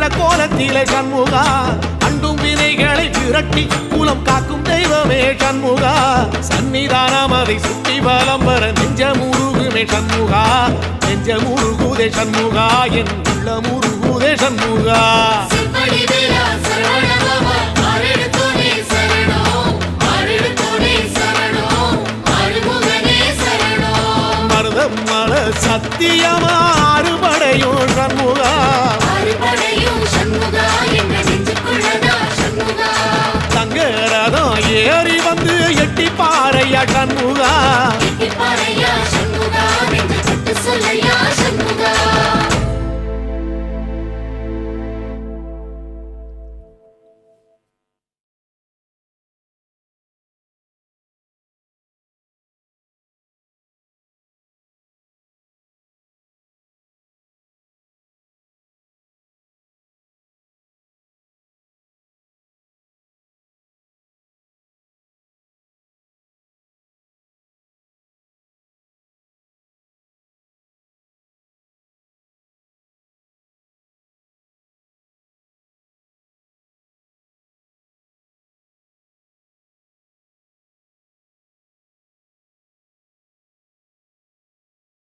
என்ற நெஞ்சிலே சண்முகா அண்டும் வினைகளை விரட்டி குலம் காக்கும் தெய்வமே சண்முகா. சன்னிதானம் அதை சுற்றி பலம் வர நெஞ்ச முருகுமே சண்முகா. நெஞ்ச முருகுதே சண்முகா என் உள்ள முருகுதே சண்முகா. மருதம் மல சத்தியமா அறுபடையும் ఎట్టి పారయ్య కన్నుగా.